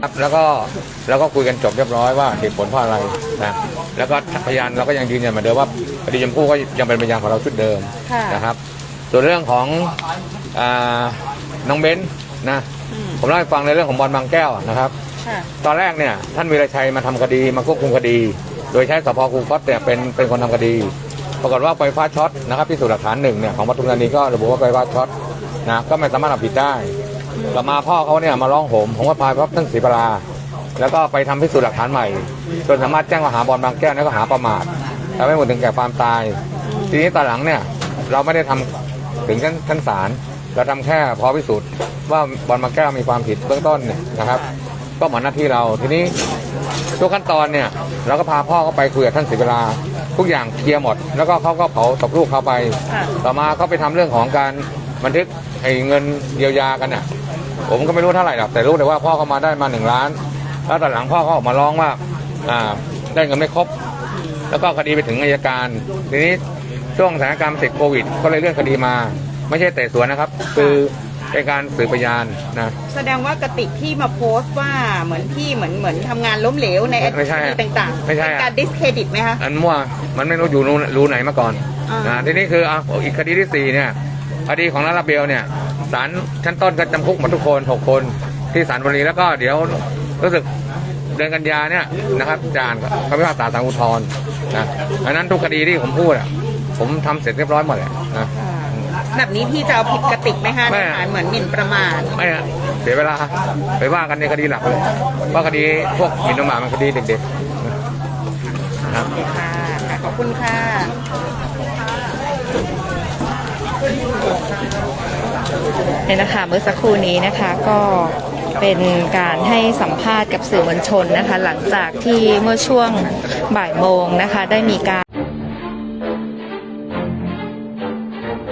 ครับแล้วก็แล้วก็คุยกันจบเรียบร้อยว่าเหตุผลเพราะอะไรนะแล้วก็พยานเราก็ยังยืนยันเหมือนเดิมว่าคดีชมพู่ก็ยังเป็นพยานของเราชุดเดิมค่ะนะครับ ส่วนเรื่องของอาน้องเบ้นนะอืมผมเล่าให้ฟังในเรื่องของบอลบางแก้วนะครับค่ะตอนแรกเนี่ยท่านวีรชัยมาทำคดีมาควบคุมคดี โดยใช้สพคูคตเนี่ยเป็นเป็นคนทำคดี ปรากฏว่าไฟฟ้าช็อตนะครับพิสูจน์หลักฐานหนึ่งเนี่ยของปทุมธานีก็ระบุว่าไฟฟ้าช็อตนะก็ไม่สามารถเอาผิดได้ ต่อมาพ่อเขาเนี่ยมาร้องโหมผมก็พาพบท่านศรีปราแล้วก็ไปทำพิสูจน์หลักฐานใหม่ จนสามารถแจ้งข้อหาบอลบางแก้วและก็หาประมาททำให้หมดถึงแก่ความตาย ทีนี้ตอนหลังเนี่ยเราไม่ได้ทำถึงชั้นชั้นศาลเราทำแค่พอพิสูจน์ว่าบอลบางแก้วมีความผิดเบื้องต้นเนี่ยนะครับ ก็เหมือนหน้าที่เราทีนี้ทุกขั้นตอนเนี่ยเราก็พาพ่อเขาไปคุยกับท่านศิวราทุกอย่างเคลียร์หมด แล้วก็เขาก็เผาศพลูกเขาไป ต่อมาเขาไปทำเรื่องของการ บันทึกไอ้เงินเยียวยากันเนี่ยผมก็ไม่รู้เท่าไหร่หรอกแต่รู้แต่ว่าพ่อเขามาได้มาหนึ่งล้าน แล้วตอนหลังพ่อเขาออกมาร้องว่าอ่าได้เงินไม่ครบ แล้วก็คดีไปถึงอายการ ทีนี้ช่วงสถานการณ์ติดโควิด ก็เลยเลื่อนคดีมา ไม่ใช่แต่สวนนะครับ คือเป็นการสืบพยานนะ แสดงว่ากติกที่มาโพสต์ว่าเหมือนพี่เหมือนเหมือนทำงานล้มเหลวในไม่ใช่คดีต่างๆไม่ใช่ เป็นการดิสเครดิตไหมคะอันมั่วมันไม่รู้อยู่รู้รู้ไหนมาก่อนอ่าน นะทีนี้คืออะอีกคดีที่สี่เนี่ย คดีของลาลาเบลเนี่ยศาลชั้นต้นก็จำคุกหมดทุกคนหกคนที่ศาลบุรีแล้วก็เดี๋ยวรู้สึกเดือนกันยาเนี่ยนะครับจานคำพิพากษาศาลอุทธรณ์นะอันนั้นทุกคดีที่ผมพูดอะผมทำเสร็จเรียบร้อยหมดเลยนะแบบนี้พี่จะเอาผิดกติกไหมคะไม่ในฐานเหมือนหมิ่นประมาทไม่อะเสียเวลาไปว่ากันในคดีหลักเลยว่าคดีพวกหมิ่นประมาทมันคดีเด็กๆนะครับค่ะค่ะขอบคุณค่ะ เนี่ยนะคะเมื่อสักครู่นี้นะคะก็เป็นการให้สัมภาษณ์กับสื่อมวลชนนะคะ หลังจากที่เมื่อช่วงบ่ายโมงนะคะ ได้มีการ